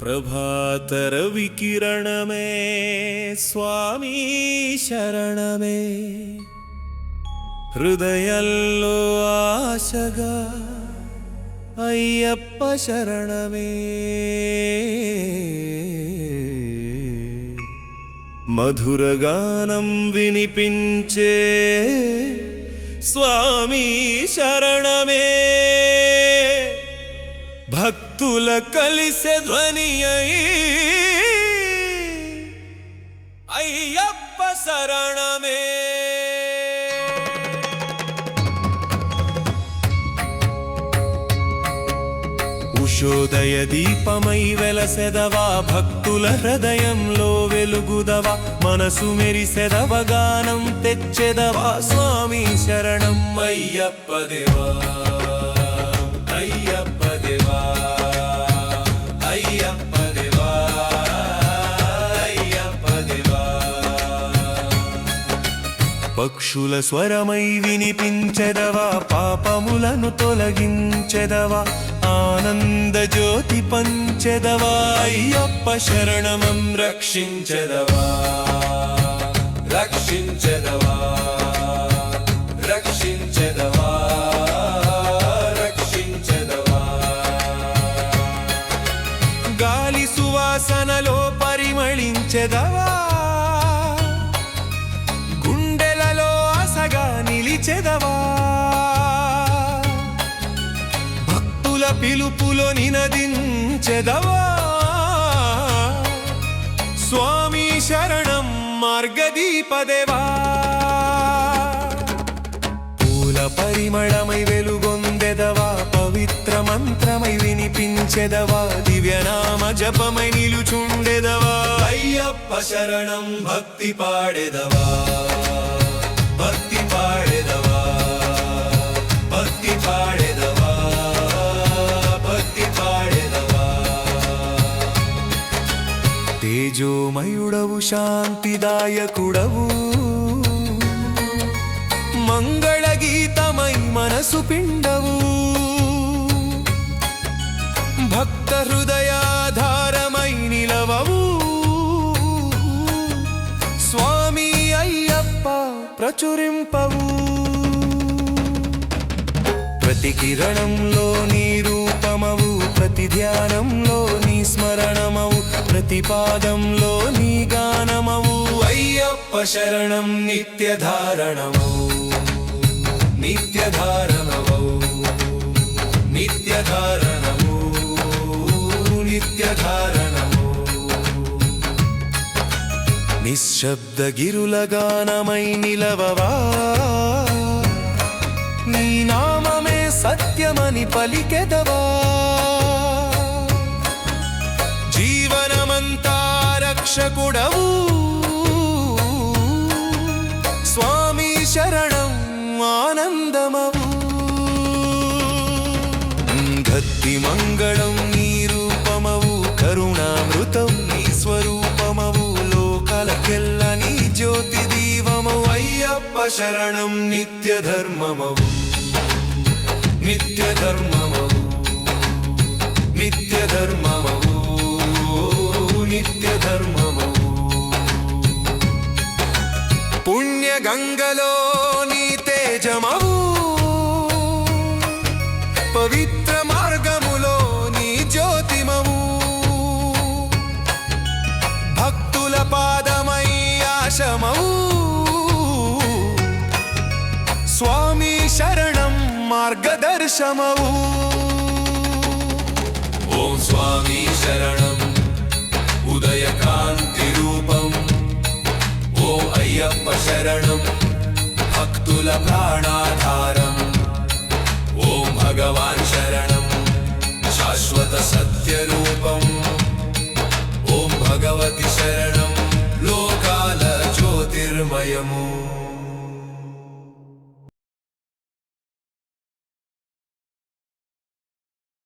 ప్రభాతరవికిరణమే స్వామి శరణమే హృదయంలో ఆశగా అయ్యప్ప శరణమే మధురగానం వినిపించే స్వామి శరణమే భక్తుల కలిసె ధ్వని అయి అయ్యప్ప శరణమే. ఉషోదయ దీపమై వెలసెదవా భక్తుల హృదయంలో వెలుగుదవా మనసు మెరిసెదవ గానం తెచ్చెదవా స్వామి శరణం అయ్యప్ప దేవా అయ్యప్ప పక్షుల స్వరమై వినిపించెదవా పాపములను తొలగించెదవా ఆనంద జ్యోతి పంచెదవా అయ్యప్ప శరణమం రక్షించెదవా రక్షించెదవా. నిలిచెదవా గుండెలలో ఆశగా నిలిచెదవా? భక్తుల పిలుపులో నినదించెదవా? స్వామి శరణం మార్గదీపదేవా? పూల పరిమళమై వెలుగొందెదవా? పవిత్ర మంత్రమై వినిపించెదవా? దివ్యనామ జపమై నిలుచుండెదవా? అయ్యప్ప శరణం భక్తి పాడెదవా? భక్తి పాడెదవా? భక్తి పాడెదవా? భక్తి పాడెదవా? తేజోమయుడవు శాంతిదాయకుడవు. మంగళ గీతమై మనసు హృదయాధారమై నిలవవు. స్వామి అయ్యప్ప ప్రచురింపవు. ప్రతి కిరణంలో నీ రూపమవు ప్రతి ధ్యానంలో నీ స్మరణమవు ప్రతి పాదంలో నీ గానమవు. అయ్యప్ప శరణం నిత్యధారణమవు. నిత్యధారణమవు. నిత్యధారణ నిశ్శబ్దగిరులగానమై నిలవవా? నీ నామమే సత్యమని పలికెదవా? జీవనమంతా రక్షకుడవు. స్వామి శరణం ఆనందమవు. గత్తి మంగళం అయ్యప్ప శరణం నిత్య ధర్మమవు నిత్య ధర్మమవు నిత్య ధర్మమవు మార్గదర్శమవు. ఓం స్వామి శరణం ఉదయ కాంతి రూపం. ఓ అయ్యప్ప శరణం భక్తుల ప్రాణాధారం. ఓం భగవాన్ శరణం శాశ్వత సత్య రూపం ఓం భగవతి శరణం లోకాల జ్యోతిర్మయము.